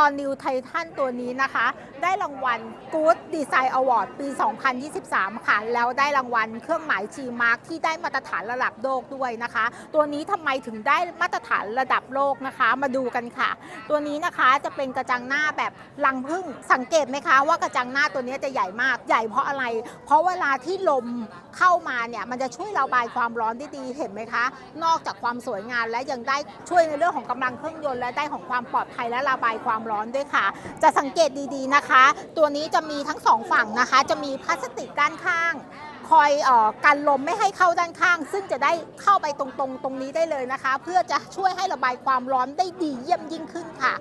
All New Titan ตัวนี้นะคะ ได้รางวัล Good Design Award ปี 2023 ค่ะ แล้วได้รางวัลเครื่องหมาย G Mark ที่ได้มาตรฐานระดับโลกด้วยนะคะ ตัวนี้ทำไมถึงได้มาตรฐานระดับโลกนะคะ มาดูกันค่ะ ตัวนี้นะคะจะเป็นกระจังหน้าแบบลังพึ่งสังเกตไหมคะว่ากระจังหน้าตัวนี้จะใหญ่มากใหญ่เพราะอะไร เพราะเวลาที่ลมเข้ามาเนี่ยมันจะช่วยระบายความร้อนได้ดีเห็นไหมคะ นอกจากความสวยงามและยังได้ช่วยในเรื่องของกำลังเครื่องยนต์และได้ของความปลอดภัยและระบายความร้อนด้วยค่ะ จะสังเกตดีๆนะคะ ตัวนี้จะมีทั้งสองฝั่งนะคะ จะมีพลาสติกด้านข้าง คอยออกันลมไม่ให้เข้าด้านข้าง ซึ่งจะได้เข้าไปตรงๆ ตรงนี้ได้เลยนะคะ เพื่อจะช่วยให้ระบายความร้อนได้ดีเยี่ยมยิ่งขึ้นค่ะ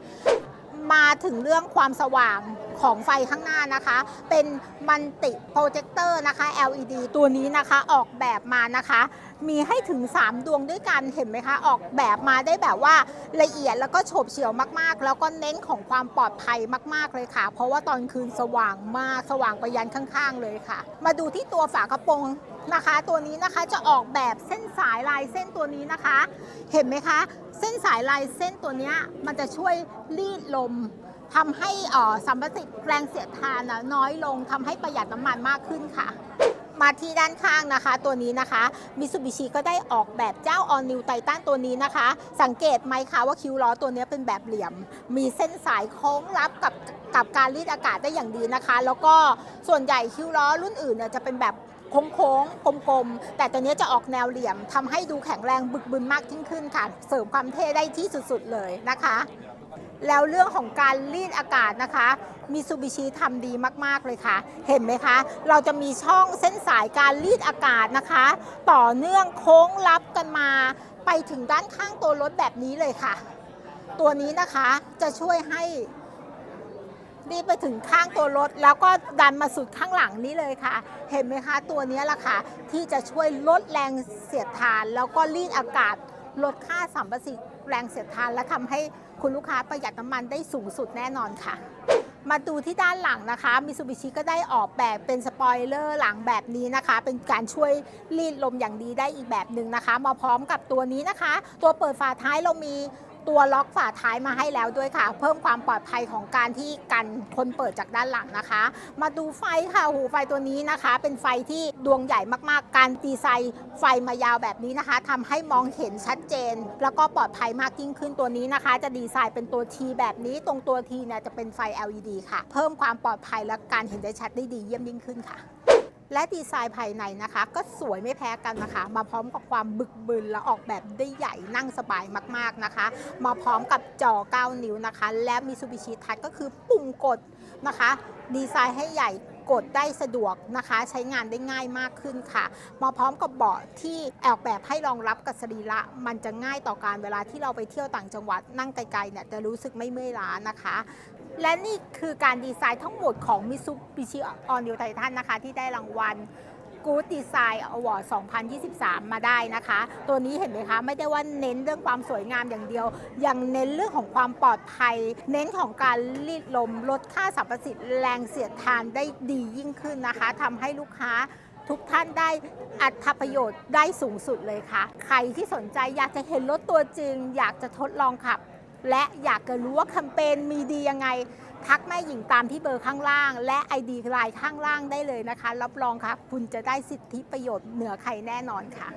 มาถึงเรื่องความสว่างของไฟข้างหน้านะคะ เป็นมันติโปรเจคเตอร์นะคะ LED ตัวนี้นะคะออกแบบมานะคะ มีให้ถึง 3 ดวงด้วยกันเห็นไหมคะ ออกแบบมาได้แบบว่าละเอียดแล้วก็โฉบเฉี่ยวมากๆ แล้วก็เน้นของความปลอดภัยมาก ๆเลยค่ะ เพราะว่าตอนคืนสว่างมากสว่างไปยันข้างๆเลยค่ะ มาดูที่ตัวฝากระโปรงนะคะ ตัวนี้นะคะจะออกแบบเส้นสายลายเส้นตัวนี้นะคะ เห็นไหมคะ เส้นสายลายเส้นตัวนี้มันจะช่วยรีดลมทำให้อ่อสัมประสิทธิ์แรงเสียดทานน้อยลงทำให้ประหยัดน้ำมันมากขึ้นค่ะ มาที่ด้านข้างนะคะ ตัวนี้นะคะมิ t ูบิชิก็ได้ออกแบบเจ้า All New Titan ตัวนี้นะคะ สังเกตไหมคะว่าคิ้วล้อตัวนี้เป็นแบบเหลี่ยม มีเส้นสายโค้งรับกับกับการรีดอากาศได้อย่างดีนะคะ แล้วก็ส่วนใหญ่คิ้วล้อรุ่นอื่นเนี่ยจะเป็นแบบโค้งๆกลมๆ แต่ตัวนี้จะออกแนวเหลี่ยมทำให้ดูแข็งแรงบึกบึนมากยิ่งขึ้นค่ะ เสริมความเท่ได้ที่สุดๆเลยนะคะ แล้วเรื่องของการรีดอากาศนะคะมิซูบิชิทำดีมาก ๆ เลยค่ะ เห็นไหมคะ เราจะมีช่องเส้นสายการรีดอากาศนะคะ ต่อเนื่องโค้งรับกันมาไปถึงด้านข้างตัวรถแบบนี้เลยค่ะ ตัวนี้นะคะจะช่วยให้รีดไปถึงข้างตัวรถ แล้วก็ดันมาสุดข้างหลังนี้เลยค่ะ เห็นไหมคะ ตัวนี้แหละค่ะ ที่จะช่วยลดแรงเสียดทาน แล้วก็รีดอากาศ ลดค่าสัมประสิทธิ์แรงเสียดทาน และทำให้คุณลูกค้าประหยัดน้ำมันได้สูงสุดแน่นอนค่ะ มาดูที่ด้านหลังนะคะมิซูบิชิก็ได้ออกแบบเป็นสปอยเลอร์หลังแบบนี้นะคะ เป็นการช่วยรีดลมอย่างดีได้อีกแบบหนึ่งนะคะ มาพร้อมกับตัวนี้นะคะ ตัวเปิดฝาท้ายเรามี ตัวล็อกฝาท้ายมาให้แล้วด้วยค่ะ เพิ่มความปลอดภัยของการที่กันคนเปิดจากด้านหลังนะคะ มาดูไฟค่ะหูไฟตัวนี้นะคะ เป็นไฟที่ดวงใหญ่มากๆ การดีไซน์ไฟมายาวแบบนี้นะคะทำให้มองเห็นชัดเจน แล้วก็ปลอดภัยมากยิ่งขึ้นตัวนี้นะคะ จะดีไซน์เป็นตัว T แบบนี้ตรงตัว T เนี่ยจะเป็นไฟ LED ค่ะ เพิ่มความปลอดภัยและการเห็นได้ชัดได้ดีเยี่ยมยิ่งขึ้นค่ะ และดีไซน์ภายในนะคะ ก็สวยไม่แพ้กันนะคะ มาพร้อมกับความบึกบึนและออกแบบได้ใหญ่นั่งสบายมากๆนะคะ มาพร้อมกับจอ 9 นิ้วนะคะ และมีซูบิชิทัชก็คือปุ่มกดนะคะ ดีไซน์ให้ใหญ่ กดได้สะดวกนะคะ ใช้งานได้ง่ายมากขึ้นค่ะ มาพร้อมกับเบาะที่ออกแบบให้รองรับกับสรีระมันจะง่ายต่อการเวลาที่เราไปเที่ยวต่างจังหวัดนั่งไกลๆเนี่ยจะรู้สึกไม่เมื่อยล้านะคะ และนี่คือการดีไซน์ทั้งหมดของ Mitsubishi All New Titan นะคะที่ได้รางวัล Good Design Award 2023 มาได้นะคะ ตัวนี้เห็นไหมคะ ไม่ได้ว่าเน้นเรื่องความสวยงามอย่างเดียว ยังเน้นเรื่องของความปลอดภัย เน้นของการรีดลมลดค่าสัมประสิทธิ์แรงเสียดทานได้ดียิ่งขึ้นนะคะทำให้ลูกค้าทุกท่านได้อัตประโยชน์ได้สูงสุดเลยค่ะ ใครที่สนใจอยากจะเห็นรถตัวจริง อยากจะทดลองขับ และอยากจะรู้ว่าแคมเปญมีดียังไง ทักแม่หญิงตามที่เบอร์ข้างล่าง และ ID ไลน์ข้างล่างได้เลยนะคะ รับรองค่ะ คุณจะได้สิทธิประโยชน์เหนือใครแน่นอนค่ะ